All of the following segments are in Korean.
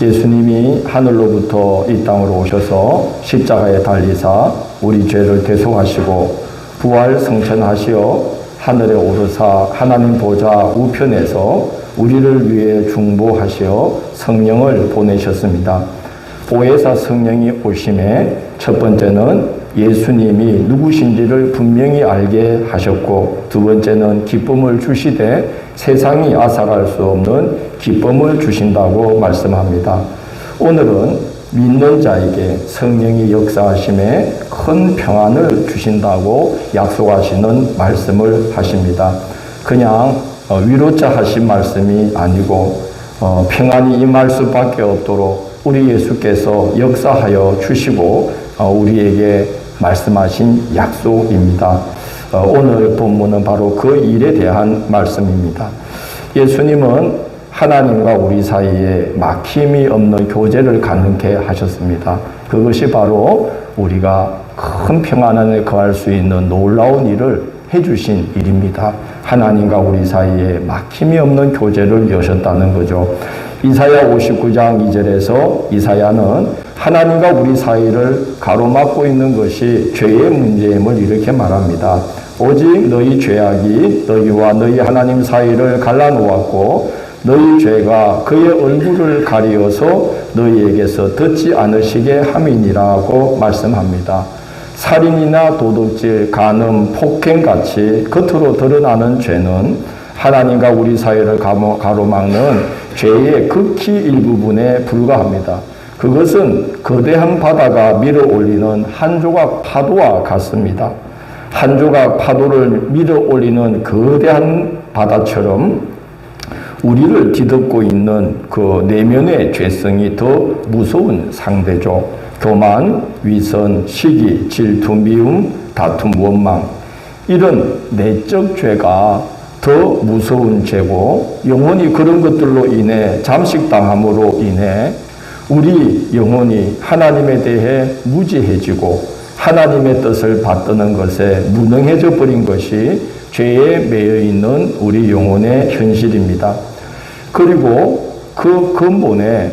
예수님이 하늘로부터 이 땅으로 오셔서 십자가에 달리사 우리 죄를 대속하시고 부활 성천하시어 하늘에 오르사 하나님 보좌 우편에서 우리를 위해 중보하시어 성령을 보내셨습니다. 보혜사 성령이 오심에 첫 번째는 예수님이 누구신지를 분명히 알게 하셨고 두 번째는 기쁨을 주시되 세상이 앗아갈 수 없는 기쁨을 주신다고 말씀합니다. 오늘은 믿는 자에게 성령이 역사하심에 큰 평안을 주신다고 약속하시는 말씀을 하십니다. 그냥 어, 위로자 하신 말씀이 아니고 어, 평안이 임할 수밖에 없도록 우리 예수께서 역사하여 주시고 어, 우리에게 말씀하신 약속입니다. 어, 오늘 본문은 바로 그 일에 대한 말씀입니다. 예수님은 하나님과 우리 사이에 막힘이 없는 교제를 가능케 하셨습니다. 그것이 바로 우리가 큰 평안을 거할 수 있는 놀라운 일을 해주신 일입니다. 하나님과 우리 사이에 막힘이 없는 교제를 여셨다는 거죠. 이사야 59장 2절에서 이사야는 하나님과 우리 사이를 가로막고 있는 것이 죄의 문제임을 이렇게 말합니다. 오직 너희 죄악이 너희와 너희 하나님 사이를 갈라놓았고 너희 죄가 그의 얼굴을 가리어서 너희에게서 듣지 않으시게 함이니라고 말씀합니다. 살인이나 도둑질, 간음, 폭행같이 겉으로 드러나는 죄는 하나님과 우리 사이를 가로막는 죄의 극히 일부분에 불과합니다. 그것은 거대한 바다가 밀어 올리는 한 조각 파도와 같습니다. 한 조각 파도를 밀어 올리는 거대한 바다처럼 우리를 뒤덮고 있는 그 내면의 죄성이 더 무서운 상대죠. 교만, 위선, 시기, 질투, 미움, 다툼, 원망. 이런 내적 죄가 더 무서운 죄고, 영혼이 그런 것들로 인해 잠식당함으로 인해 우리 영혼이 하나님에 대해 무지해지고 하나님의 뜻을 받드는 것에 무능해져 버린 것이 죄에 매여 있는 우리 영혼의 현실입니다. 그리고 그 근본에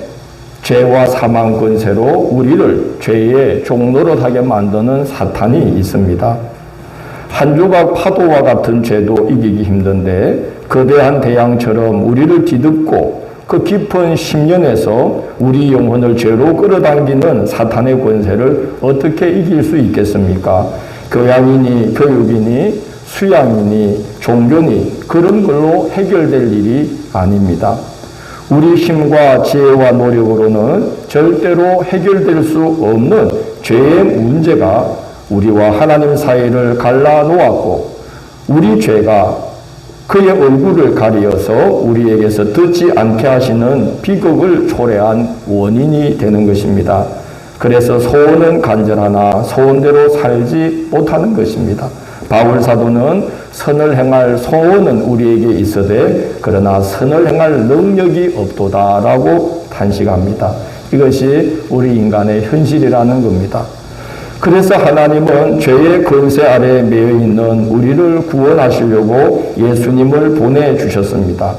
죄와 사망 권세로 우리를 죄의 종노릇하게 만드는 사탄이 있습니다. 한 조각 파도와 같은 죄도 이기기 힘든데 거대한 대양처럼 우리를 뒤덮고 그 깊은 심령에서 우리 영혼을 죄로 끌어당기는 사탄의 권세를 어떻게 이길 수 있겠습니까? 교양이니 교육이니 수양이니 종교니 그런 걸로 해결될 일이 아닙니다. 우리 힘과 지혜와 노력으로는 절대로 해결될 수 없는 죄의 문제가 우리와 하나님 사이를 갈라 놓았고 우리 죄가 그의 얼굴을 가리어서 우리에게서 듣지 않게 하시는 비극을 초래한 원인이 되는 것입니다. 그래서 소원은 간절하나 소원대로 살지 못하는 것입니다. 바울 사도는 선을 행할 소원은 우리에게 있어되 그러나 선을 행할 능력이 없도다라고 탄식합니다. 이것이 우리 인간의 현실이라는 겁니다. 그래서 하나님은 죄의 권세 아래에 매여 있는 우리를 구원하시려고 예수님을 보내주셨습니다.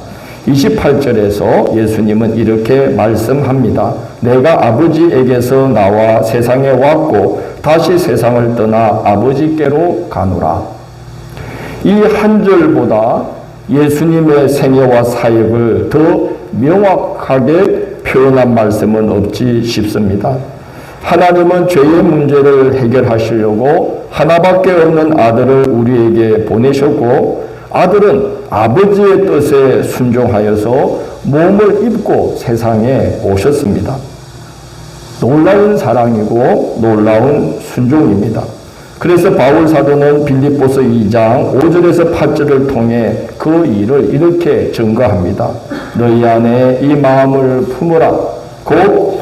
28절에서 예수님은 이렇게 말씀합니다. 내가 아버지에게서 나와 세상에 왔고 다시 세상을 떠나 아버지께로 가노라. 이 한 절보다 예수님의 생애와 사역을 더 명확하게 표현한 말씀은 없지 싶습니다. 하나님은 죄의 문제를 해결하시려고 하나밖에 없는 아들을 우리에게 보내셨고 아들은 아버지의 뜻에 순종하여서 몸을 입고 세상에 오셨습니다. 놀라운 사랑이고 놀라운 순종입니다. 그래서 바울 사도는 빌립보서 2장 5절에서 8절을 통해 그 일을 이렇게 증거합니다. 너희 안에 이 마음을 품으라. 곧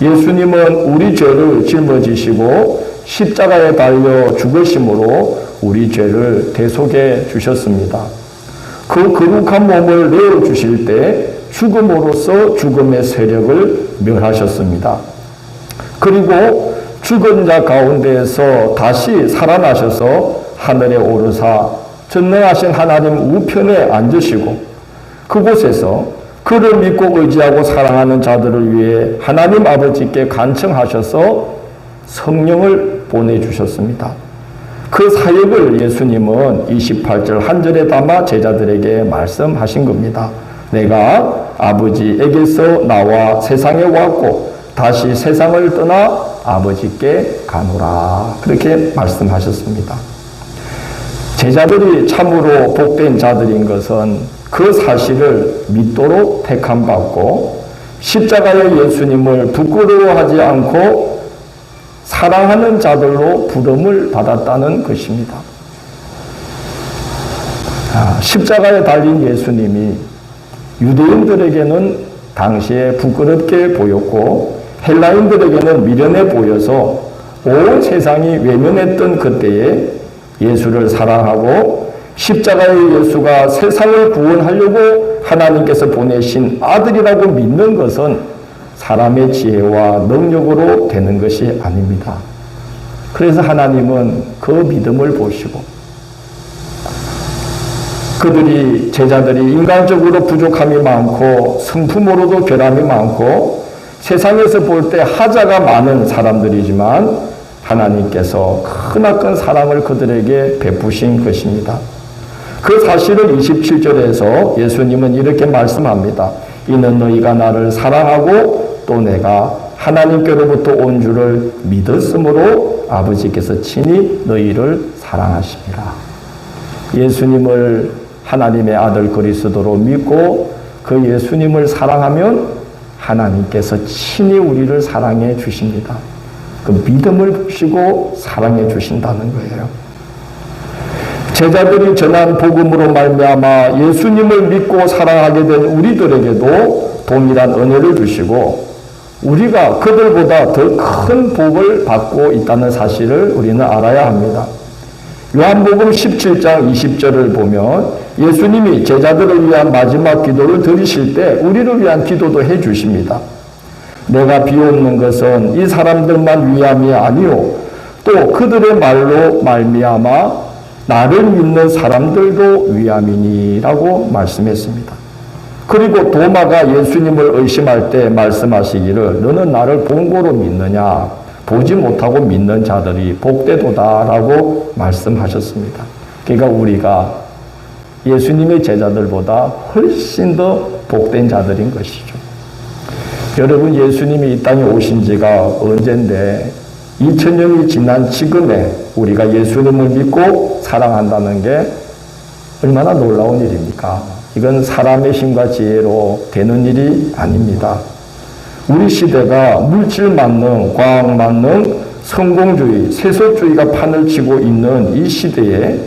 예수님은 우리 죄를 짊어지시고 십자가에 달려 죽으심으로 우리 죄를 대속해 주셨습니다. 그 거룩한 몸을 내어 주실 때 죽음으로써 죽음의 세력을 멸하셨습니다. 그리고 죽은 자 가운데에서 다시 살아나셔서 하늘에 오르사 전능하신 하나님 우편에 앉으시고 그곳에서 그를 믿고 의지하고 사랑하는 자들을 위해 하나님 아버지께 간청하셔서 성령을 보내주셨습니다. 그 사역을 예수님은 28절 한 절에 담아 제자들에게 말씀하신 겁니다. 내가 아버지에게서 나와 세상에 왔고 다시 세상을 떠나 아버지께 가노라. 그렇게 말씀하셨습니다. 제자들이 참으로 복된 자들인 것은 그 사실을 믿도록 택함 받고 십자가의 예수님을 부끄러워하지 않고 사랑하는 자들로 부름을 받았다는 것입니다. 아, 십자가에 달린 예수님이 유대인들에게는 당시에 부끄럽게 보였고 헬라인들에게는 미련해 보여서 온 세상이 외면했던 그때에 예수를 사랑하고 십자가의 예수가 세상을 구원하려고 하나님께서 보내신 아들이라고 믿는 것은 사람의 지혜와 능력으로 되는 것이 아닙니다. 그래서 하나님은 그 믿음을 보시고 그들이 제자들이 인간적으로 부족함이 많고 성품으로도 결함이 많고 세상에서 볼 때 하자가 많은 사람들이지만 하나님께서 크나큰 사랑을 그들에게 베푸신 것입니다. 그 사실을 27절에서 예수님은 이렇게 말씀합니다. 이는 너희가 나를 사랑하고 또 내가 하나님께로부터 온 줄을 믿었으므로 아버지께서 친히 너희를 사랑하십니다. 예수님을 하나님의 아들 그리스도로 믿고 그 예수님을 사랑하면 하나님께서 친히 우리를 사랑해 주십니다. 그 믿음을 보시고 사랑해 주신다는 거예요. 제자들이 전한 복음으로 말미암아 예수님을 믿고 사랑하게 된 우리들에게도 동일한 은혜를 주시고 우리가 그들보다 더 큰 복을 받고 있다는 사실을 우리는 알아야 합니다. 요한복음 17장 20절을 보면 예수님이 제자들을 위한 마지막 기도를 드리실 때 우리를 위한 기도도 해 주십니다. 내가 비웃는 것은 이 사람들만 위함이 아니요 또 그들의 말로 말미암아 나를 믿는 사람들도 위함이니라고 말씀했습니다. 그리고 도마가 예수님을 의심할 때 말씀하시기를 너는 나를 본고로 믿느냐 보지 못하고 믿는 자들이 복되도다라고 말씀하셨습니다. 그러니까 우리가 예수님의 제자들보다 훨씬 더 복된 자들인 것이죠. 여러분 예수님이 이 땅에 오신 지가 언젠데 2000년이 지난 지금에 우리가 예수님을 믿고 사랑한다는 게 얼마나 놀라운 일입니까? 이건 사람의 힘과 지혜로 되는 일이 아닙니다. 우리 시대가 물질 만능, 과학 만능, 성공주의, 세속주의가 판을 치고 있는 이 시대에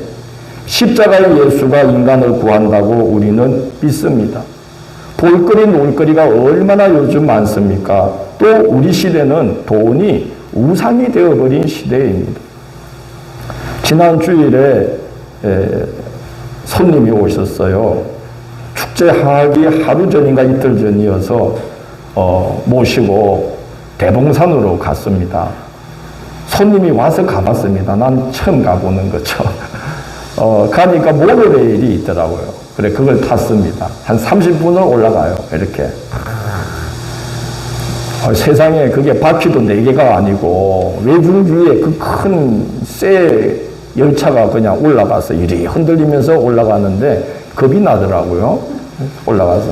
십자가의 예수가 인간을 구한다고 우리는 믿습니다. 볼거리, 놀거리가 얼마나 요즘 많습니까? 또 우리 시대는 돈이 우상이 되어버린 시대입니다. 지난 주일에 손님이 오셨어요. 축제 하기 하루 전인가 이틀 전이어서 어, 모시고 대봉산으로 갔습니다. 손님이 와서 가봤습니다. 난 처음 가보는 거죠. 어, 가니까 모노레일이 있더라고요. 그래, 그걸 탔습니다. 한 30분을 올라가요. 이렇게. 어, 세상에 그게 바퀴도 4개가 아니고 외중 위에 그 큰 쇠 열차가 그냥 올라가서 이리 흔들리면서 올라가는데 겁이 나더라고요. 올라가서.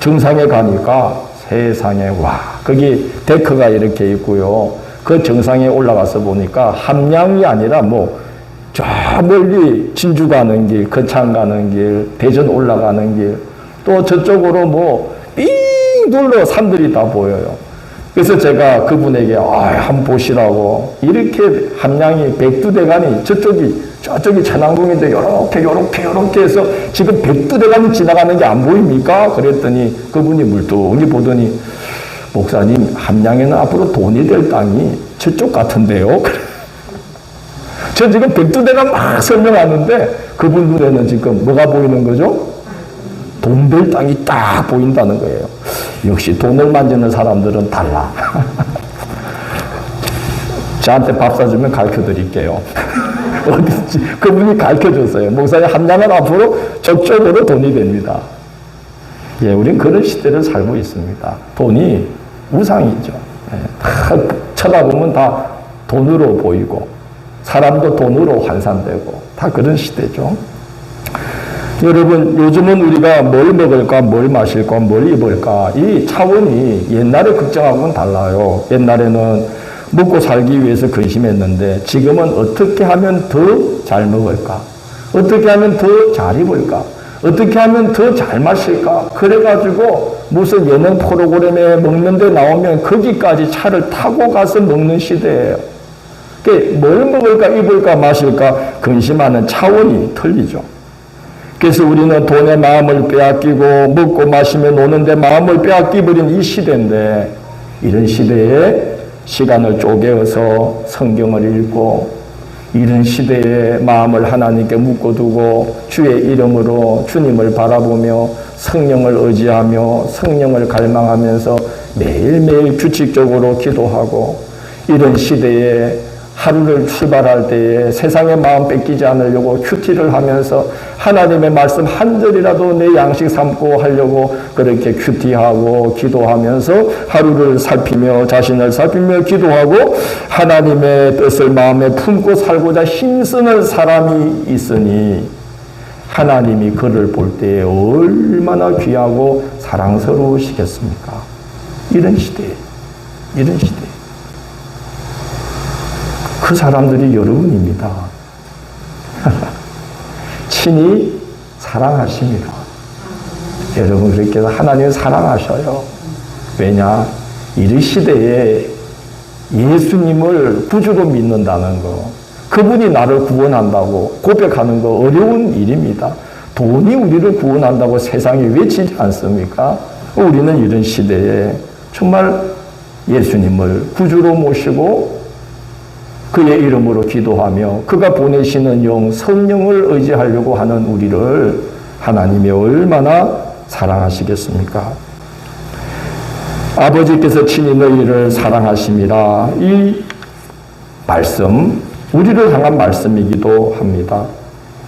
정상에 가니까 세상에 와 거기 데크가 이렇게 있고요. 그 정상에 올라가서 보니까 함량이 아니라 뭐 저 멀리 진주 가는 길, 거창 가는 길, 대전 올라가는 길, 또 저쪽으로 뭐 삥 둘러 산들이 다 보여요. 그래서 제가 그분에게 아, 한번 보시라고 이렇게 함량이 백두대간이 저쪽이 저쪽이 천왕궁인데 요렇게 요렇게 요렇게 해서 지금 백두대간이 지나가는 게 안 보입니까? 그랬더니 그분이 물뚱히 보더니 목사님, 함양에는 앞으로 돈이 될 땅이 저쪽 같은데요? 저 지금 백두대가 막 설명하는데 그분 눈에는 지금 뭐가 보이는 거죠? 돈될 땅이 딱 보인다는 거예요. 역시 돈을 만지는 사람들은 달라. 저한테 밥 사주면 가르쳐 드릴게요. 어딘지 그분이 가르쳐 줬어요. 목사님 함양은 앞으로 저쪽으로 돈이 됩니다. 예, 우린 그런 시대를 살고 있습니다. 돈이 우상이죠. 예, 다 쳐다보면 다 돈으로 보이고 사람도 돈으로 환산되고 다 그런 시대죠. 여러분 요즘은 우리가 뭘 먹을까 뭘 마실까 뭘 입을까 이 차원이 옛날에 걱정하고는 달라요. 옛날에는 먹고 살기 위해서 근심했는데 지금은 어떻게 하면 더 잘 먹을까? 어떻게 하면 더 잘 입을까? 어떻게 하면 더 잘 마실까? 그래가지고 무슨 예능 프로그램에 먹는데 나오면 거기까지 차를 타고 가서 먹는 시대예요. 그뭘 먹을까, 입을까, 마실까 근심하는 차원이 틀리죠. 그래서 우리는 돈에 마음을 빼앗기고 먹고 마시며 노는데 마음을 빼앗기버린 이 시대인데 이런 시대에 시간을 쪼개어서 성경을 읽고 이런 시대에 마음을 하나님께 묶어두고 주의 이름으로 주님을 바라보며 성령을 의지하며 성령을 갈망하면서 매일매일 규칙적으로 기도하고 이런 시대에 하루를 출발할 때에 세상의 마음 뺏기지 않으려고 큐티를 하면서 하나님의 말씀 한 절이라도 내 양식 삼고 하려고 그렇게 큐티하고 기도하면서 하루를 살피며 자신을 살피며 기도하고 하나님의 뜻을 마음에 품고 살고자 힘쓰는 사람이 있으니 하나님이 그를 볼 때에 얼마나 귀하고 사랑스러우시겠습니까? 이런 시대에, 이런 시대에. 그 사람들이 여러분입니다. 친히 사랑하십니다. 여러분 그렇게 해서 하나님을 사랑하셔요. 왜냐? 이 시대에 예수님을 구주로 믿는다는 거, 그분이 나를 구원한다고 고백하는 거 어려운 일입니다. 돈이 우리를 구원한다고 세상에 외치지 않습니까? 우리는 이런 시대에 정말 예수님을 구주로 모시고 그의 이름으로 기도하며 그가 보내시는 영 성령을 의지하려고 하는 우리를 하나님이 얼마나 사랑하시겠습니까? 아버지께서 친히 너희를 사랑하심이라 이 말씀 우리를 향한 말씀이기도 합니다.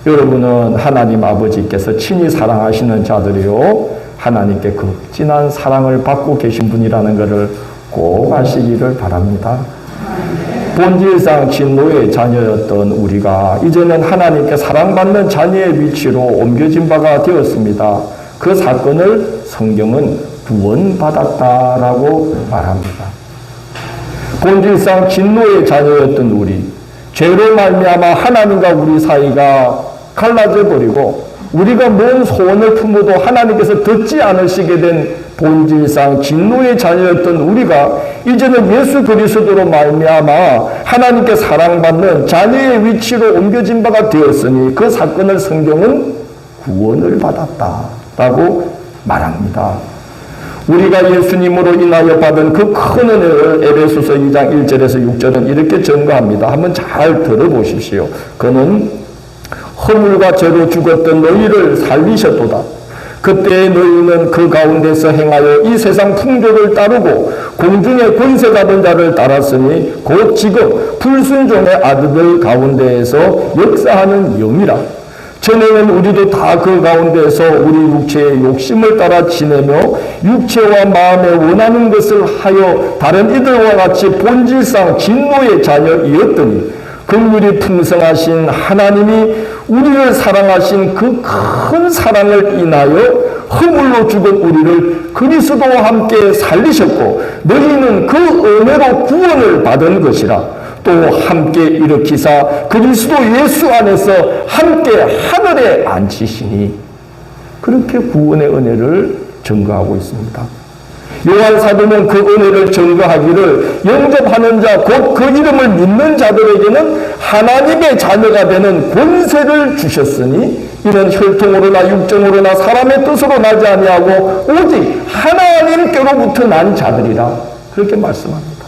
여러분은 하나님 아버지께서 친히 사랑하시는 자들이요 하나님께 극진한 사랑을 받고 계신 분이라는 것을 꼭 아시기를 바랍니다. 본질상 진노의 자녀였던 우리가 이제는 하나님께 사랑받는 자녀의 위치로 옮겨진 바가 되었습니다. 그 사건을 성경은 구원받았다라고 말합니다. 본질상 진노의 자녀였던 우리, 죄로 말미암아 하나님과 우리 사이가 갈라져 버리고 우리가 뭔 소원을 품어도 하나님께서 듣지 않으시게 된 본질상 진노의 자녀였던 우리가 이제는 예수 그리스도로 말미암아 하나님께 사랑받는 자녀의 위치로 옮겨진 바가 되었으니 그 사건을 성경은 구원을 받았다라고 말합니다. 우리가 예수님으로 인하여 받은 그 큰 은혜를 에베소서 2장 1절에서 6절은 이렇게 증거합니다. 한번 잘 들어보십시오. 그는 허물과 죄로 죽었던 너희를 살리셨도다. 그때 너희는 그 가운데서 행하여 이 세상 풍조를 따르고 공중의 권세 받은 자를 따랐으니 곧 지금 불순종의 아들들 가운데에서 역사하는 영이라. 전에는 우리도 다 그 가운데서 우리 육체의 욕심을 따라 지내며 육체와 마음에 원하는 것을 하여 다른 이들과 같이 본질상 진노의 자녀이었더니 긍휼이 풍성하신 하나님이 우리를 사랑하신 그 큰 사랑을 인하여 허물로 죽은 우리를 그리스도와 함께 살리셨고 너희는 그 은혜로 구원을 받은 것이라 또 함께 일으키사 그리스도 예수 안에서 함께 하늘에 앉히시니 그렇게 구원의 은혜를 증거하고 있습니다. 요한 사도는 그 은혜를 증거하기를 영접하는 자, 곧 그 이름을 믿는 자들에게는 하나님의 자녀가 되는 권세를 주셨으니 이는 혈통으로나 육정으로나 사람의 뜻으로 나지 아니하고 오직 하나님께로부터 난 자들이라 그렇게 말씀합니다.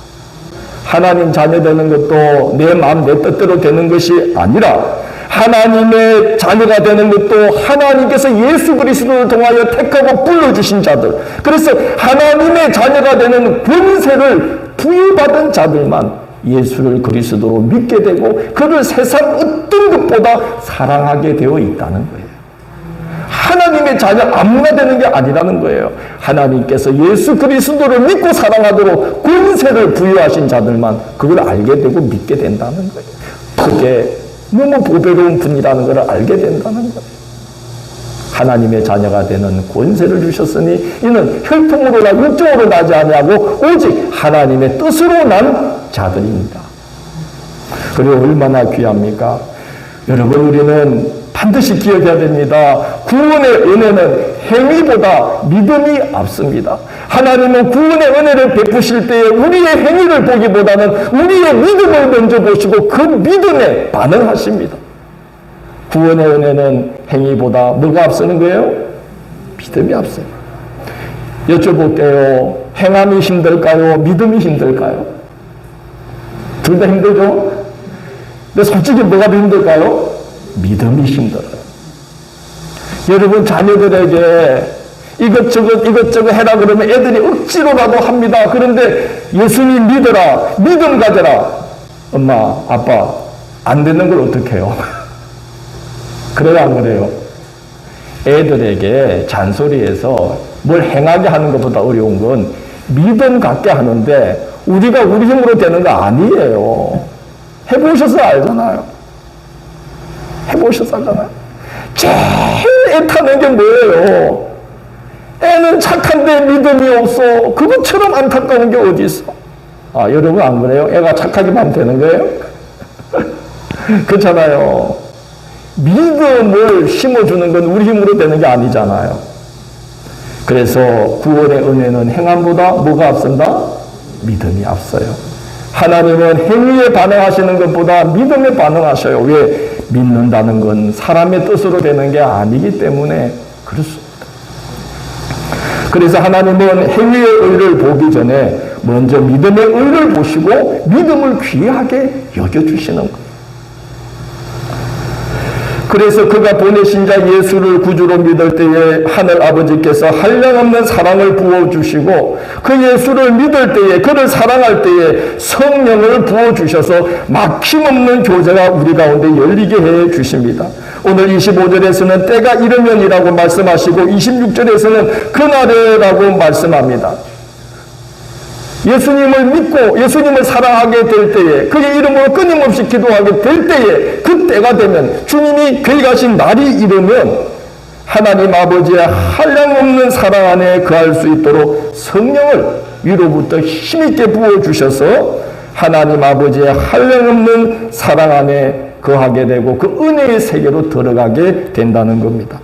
하나님 자녀 되는 것도 내 마음 내 뜻대로 되는 것이 아니라 하나님의 자녀가 되는 것도 하나님께서 예수 그리스도를 통하여 택하고 불러주신 자들 그래서 하나님의 자녀가 되는 권세를 부여받은 자들만 예수를 그리스도로 믿게 되고 그를 세상 어떤 것보다 사랑하게 되어 있다는 거예요. 하나님의 자녀 아무나 되는 게 아니라는 거예요. 하나님께서 예수 그리스도를 믿고 사랑하도록 권세를 부여하신 자들만 그걸 알게 되고 믿게 된다는 거예요. 그게 너무 보배로운 분이라는 걸 알게 된다는 거예요. 하나님의 자녀가 되는 권세를 주셨으니 이는 혈통으로 나 육정으로 나지 아니하고 오직 하나님의 뜻으로 난 자들입니다. 그리고 얼마나 귀합니까? 여러분 우리는 반드시 기억해야 됩니다. 구원의 은혜는 행위보다 믿음이 앞섭니다. 하나님은 구원의 은혜를 베푸실 때에 우리의 행위를 보기보다는 우리의 믿음을 먼저 보시고 그 믿음에 반응하십니다. 구원의 은혜는 행위보다 뭐가 앞서는 거예요? 믿음이 앞서요. 여쭤볼게요. 행함이 힘들까요? 믿음이 힘들까요? 둘 다 힘들죠? 근데 솔직히 뭐가 더 힘들까요? 믿음이 힘들어요. 여러분 자녀들에게 이것저것 이것저것 해라 그러면 애들이 억지로라도 합니다. 그런데 예수님 믿어라. 믿음 가져라. 엄마, 아빠 안 되는 걸 어떻게 해요? 그래요, 안 그래요? 애들에게 잔소리해서 뭘 행하게 하는 것보다 어려운 건 믿음 갖게 하는데 우리가 우리 힘으로 되는 거 아니에요. 해보셔서 알잖아요. 해보셔서 알잖아요. 제일 애타는 게 뭐예요? 애는 착한데 믿음이 없어. 그것처럼 안타까운 게 어디 있어? 아, 여러분 안 그래요? 애가 착하기만 되는 거예요? 그렇잖아요. 믿음을 심어주는 건 우리 힘으로 되는 게 아니잖아요. 그래서 구원의 은혜는 행함보다 뭐가 앞선다? 믿음이 앞서요. 하나님은 행위에 반응하시는 것보다 믿음에 반응하셔요. 왜? 믿는다는 건 사람의 뜻으로 되는 게 아니기 때문에 그렇습니다. 그래서 하나님은 행위의 의를 보기 전에 먼저 믿음의 의를 보시고 믿음을 귀하게 여겨주시는 거예요. 그래서 그가 보내신 자 예수를 구주로 믿을 때에 하늘 아버지께서 한량없는 사랑을 부어주시고 그 예수를 믿을 때에 그를 사랑할 때에 성령을 부어주셔서 막힘없는 교제가 우리 가운데 열리게 해 주십니다. 오늘 25절에서는 때가 이르면이라고 말씀하시고 26절에서는 그날에라고 말씀합니다. 예수님을 믿고 예수님을 사랑하게 될 때에 그의 이름으로 끊임없이 기도하게 될 때에 그 때가 되면 주님이 계획하신 날이 이르면 하나님 아버지의 한량없는 사랑 안에 거할 수 있도록 성령을 위로부터 힘있게 부어주셔서 하나님 아버지의 한량없는 사랑 안에 거하게 되고 그 은혜의 세계로 들어가게 된다는 겁니다.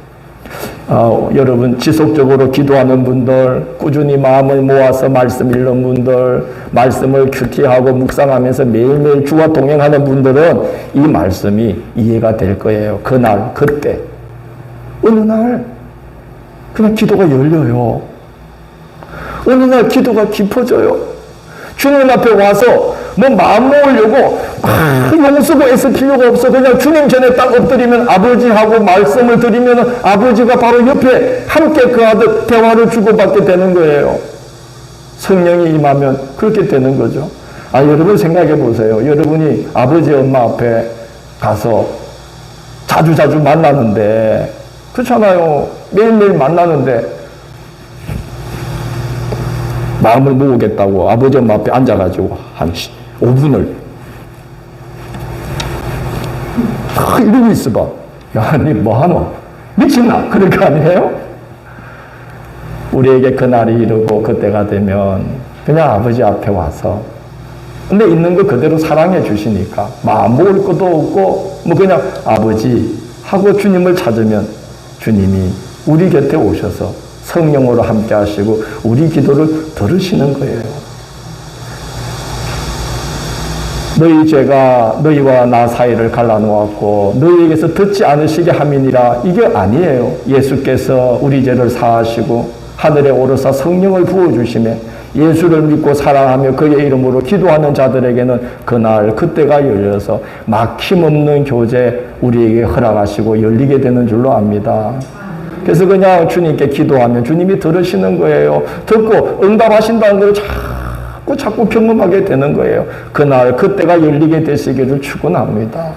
어, 여러분 지속적으로 기도하는 분들, 꾸준히 마음을 모아서 말씀 읽는 분들, 말씀을 큐티하고 묵상하면서 매일매일 주와 동행하는 분들은 이 말씀이 이해가 될 거예요. 그날, 그때. 어느 날, 그냥 기도가 열려요. 어느 날 기도가 깊어져요. 주님 앞에 와서 뭐 마음 모으려고 막 용쓰고 애쓸 필요가 없어. 그냥 주님 전에 딱 엎드리면 아버지하고 말씀을 드리면 아버지가 바로 옆에 함께 그 아들 대화를 주고받게 되는 거예요. 성령이 임하면 그렇게 되는 거죠. 아, 여러분 생각해 보세요. 여러분이 아버지, 엄마 앞에 가서 자주자주 만나는데, 그렇잖아요. 매일매일 만나는데, 마음을 모으겠다고 아버지 엄마 앞에 앉아가지고 한 5분을 아, 이러고 있어봐. 야, 니 뭐하노? 미친나? 그럴 거 아니에요? 우리에게 그날이 이르고 그때가 되면 그냥 아버지 앞에 와서 근데 있는 거 그대로 사랑해 주시니까 마음 모을 것도 없고 뭐 그냥 아버지 하고 주님을 찾으면 주님이 우리 곁에 오셔서 성령으로 함께 하시고 우리 기도를 들으시는 거예요. 너희 죄가 너희와 나 사이를 갈라놓았고 너희에게서 듣지 않으시게 함이니라 이게 아니에요. 예수께서 우리 죄를 사하시고 하늘에 오르사 성령을 부어주심에 예수를 믿고 사랑하며 그의 이름으로 기도하는 자들에게는 그날 그때가 열려서 막힘없는 교제 우리에게 허락하시고 열리게 되는 줄로 압니다. 그래서 그냥 주님께 기도하면 주님이 들으시는 거예요. 듣고 응답하신다는 걸 자꾸 자꾸 경험하게 되는 거예요. 그날 그때가 열리게 되시기를 축원합니다.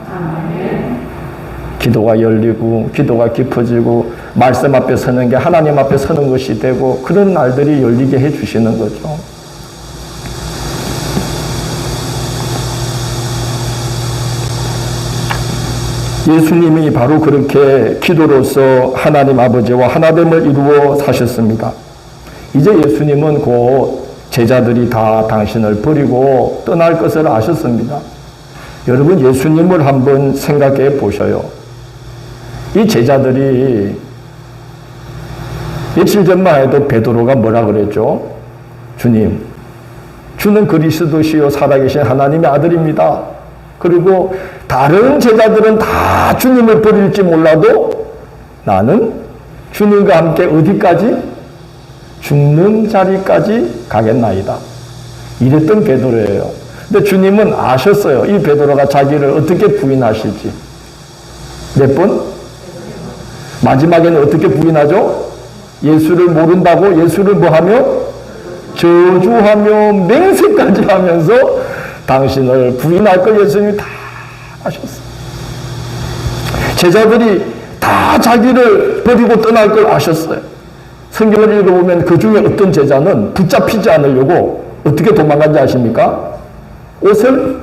기도가 열리고 기도가 깊어지고 말씀 앞에 서는 게 하나님 앞에 서는 것이 되고 그런 날들이 열리게 해 주시는 거죠. 예수님이 바로 그렇게 기도로서 하나님 아버지와 하나됨을 이루어 사셨습니다. 이제 예수님은 곧 제자들이 다 당신을 버리고 떠날 것을 아셨습니다. 여러분 예수님을 한번 생각해 보셔요. 이 제자들이 며칠 전만 해도 베드로가 뭐라 그랬죠? 주님, 주는 그리스도시요 살아계신 하나님의 아들입니다. 그리고 다른 제자들은 다 주님을 버릴지 몰라도 나는 주님과 함께 어디까지? 죽는 자리까지 가겠나이다. 이랬던 베드로예요. 근데 주님은 아셨어요. 이 베드로가 자기를 어떻게 부인하실지. 몇 번? 마지막에는 어떻게 부인하죠? 예수를 모른다고 예수를 뭐하며? 저주하며 맹세까지 하면서 당신을 부인할 걸 예수님이 다 아셨어요. 제자들이 다 자기를 버리고 떠날 걸 아셨어요. 성경을 읽어보면 그 중에 어떤 제자는 붙잡히지 않으려고 어떻게 도망간지 아십니까? 옷을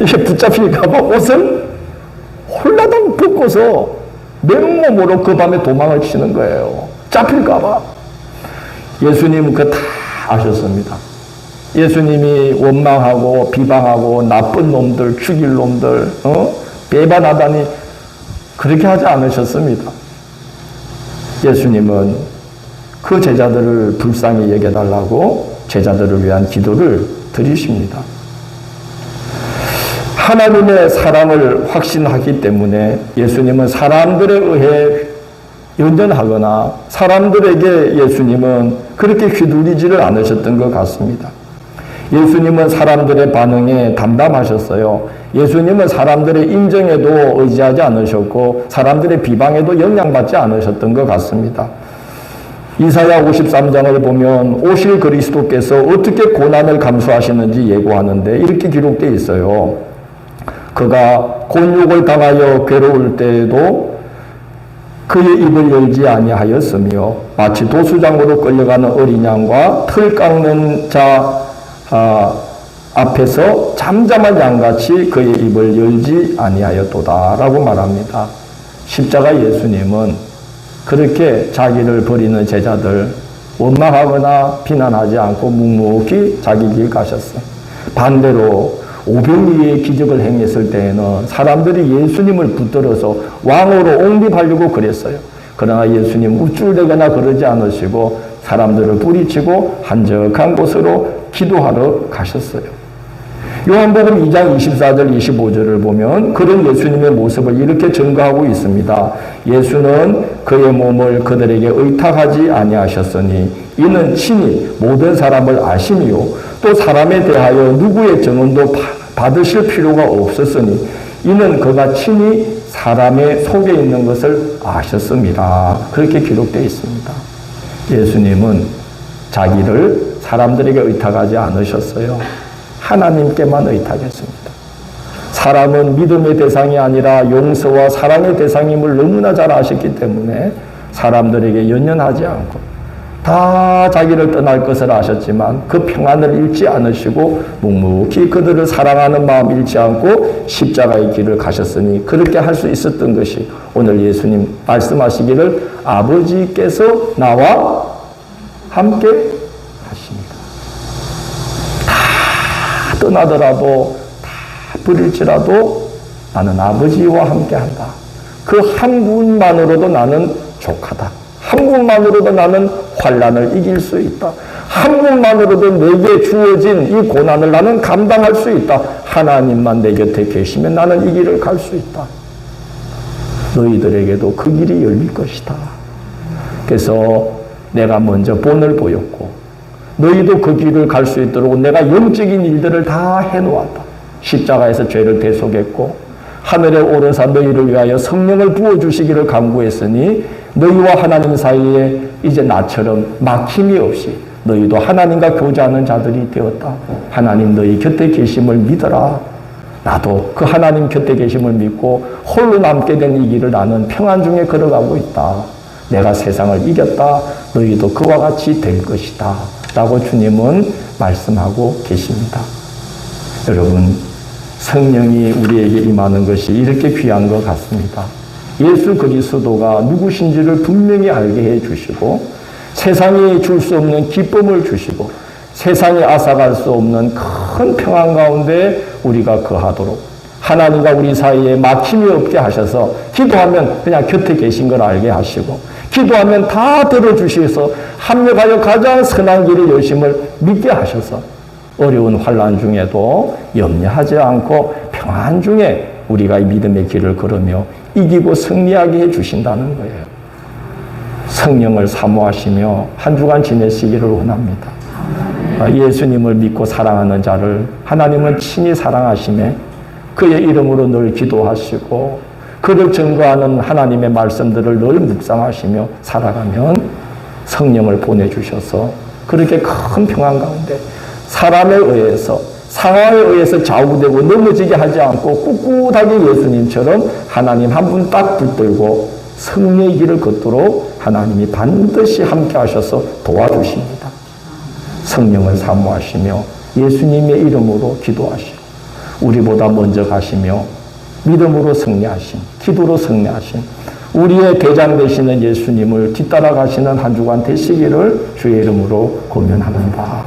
이게 붙잡힐까봐 옷을 홀라당 벗고서 맨몸으로 그 밤에 도망을 치는 거예요. 잡힐까봐. 예수님은 그거 다 아셨습니다. 예수님이 원망하고 비방하고 나쁜 놈들, 죽일 놈들, 어? 배반하다니 그렇게 하지 않으셨습니다. 예수님은 그 제자들을 불쌍히 여겨달라고 제자들을 위한 기도를 드리십니다. 하나님의 사랑을 확신하기 때문에 예수님은 사람들에 의해 연연하거나 사람들에게 예수님은 그렇게 휘둘리지를 않으셨던 것 같습니다. 예수님은 사람들의 반응에 담담하셨어요. 예수님은 사람들의 인정에도 의지하지 않으셨고 사람들의 비방에도 영향받지 않으셨던 것 같습니다. 이사야 53장을 보면 오실 그리스도께서 어떻게 고난을 감수하시는지 예고하는데 이렇게 기록되어 있어요. 그가 곤욕을 당하여 괴로울 때에도 그의 입을 열지 아니하였으며 마치 도수장으로 끌려가는 어린 양과 틀 깎는 자 아, 앞에서 잠잠한 양같이 그의 입을 열지 아니하였도다라고 말합니다. 십자가 예수님은 그렇게 자기를 버리는 제자들 원망하거나 비난하지 않고 묵묵히 자기 길 가셨어요. 반대로 오병이의 기적을 행했을 때에는 사람들이 예수님을 붙들어서 왕으로 옹립하려고 그랬어요. 그러나 예수님 우쭐대거나 그러지 않으시고 사람들을 뿌리치고 한적한 곳으로 기도하러 가셨어요. 요한복음 2장 24절 25절을 보면 그런 예수님의 모습을 이렇게 증거하고 있습니다. 예수는 그의 몸을 그들에게 의탁하지 아니하셨으니 이는 친히 모든 사람을 아심이요 또 사람에 대하여 누구의 증언도 받으실 필요가 없었으니 이는 그가 친히 사람의 속에 있는 것을 아셨습니다. 그렇게 기록되어 있습니다. 예수님은 자기를 사람들에게 의탁하지 않으셨어요. 하나님께만 의탁했습니다. 사람은 믿음의 대상이 아니라 용서와 사랑의 대상임을 너무나 잘 아셨기 때문에 사람들에게 연연하지 않고 다 자기를 떠날 것을 아셨지만 그 평안을 잃지 않으시고 묵묵히 그들을 사랑하는 마음 잃지 않고 십자가의 길을 가셨으니 그렇게 할 수 있었던 것이 오늘 예수님 말씀하시기를 아버지께서 나와 함께 하십니다. 다 떠나더라도 다 버릴지라도 나는 아버지와 함께 한다. 그 한 분만으로도 나는 족하다. 한 분만으로도 나는 환란을 이길 수 있다. 한 분만으로도 내게 주어진 이 고난을 나는 감당할 수 있다. 하나님만 내 곁에 계시면 나는 이 길을 갈 수 있다. 너희들에게도 그 길이 열릴 것이다. 그래서 내가 먼저 본을 보였고 너희도 그 길을 갈 수 있도록 내가 영적인 일들을 다 해놓았다. 십자가에서 죄를 대속했고 하늘에 오르사 너희를 위하여 성령을 부어주시기를 간구했으니 너희와 하나님 사이에 이제 나처럼 막힘이 없이 너희도 하나님과 교제하는 자들이 되었다. 하나님 너희 곁에 계심을 믿어라. 나도 그 하나님 곁에 계심을 믿고 홀로 남게 된 이 길을 나는 평안 중에 걸어가고 있다. 내가 세상을 이겼다. 너희도 그와 같이 될 것이다. 라고 주님은 말씀하고 계십니다. 여러분, 성령이 우리에게 임하는 것이 이렇게 귀한 것 같습니다. 예수 그리스도가 누구신지를 분명히 알게 해 주시고 세상이 줄 수 없는 기쁨을 주시고 세상이 앗아갈 수 없는 큰 평안 가운데 우리가 거하도록 하나님과 우리 사이에 막힘이 없게 하셔서 기도하면 그냥 곁에 계신 걸 알게 하시고 기도하면 다 들어주셔서 합력하여 가장 선한 길의 열심을 믿게 하셔서 어려운 환란 중에도 염려하지 않고 평안 중에 우리가 이 믿음의 길을 걸으며 이기고 승리하게 해 주신다는 거예요. 성령을 사모하시며 한 주간 지내시기를 원합니다. 아, 예수님을 믿고 사랑하는 자를 하나님은 친히 사랑하심에 그의 이름으로 늘 기도하시고 그를 증거하는 하나님의 말씀들을 늘 묵상하시며 살아가면 성령을 보내주셔서 그렇게 큰 평안 가운데 사람에 의해서 상황에 의해서 좌우되고 넘어지게 하지 않고 꿋꿋하게 예수님처럼 하나님 한 분 딱 붙들고 승리의 길을 걷도록 하나님이 반드시 함께 하셔서 도와주십니다. 성령을 사모하시며 예수님의 이름으로 기도하시고 우리보다 먼저 가시며 믿음으로 승리하신 기도로 승리하신 우리의 대장 되시는 예수님을 뒤따라 가시는 한 주간 되시기를 주의 이름으로 고면합니다.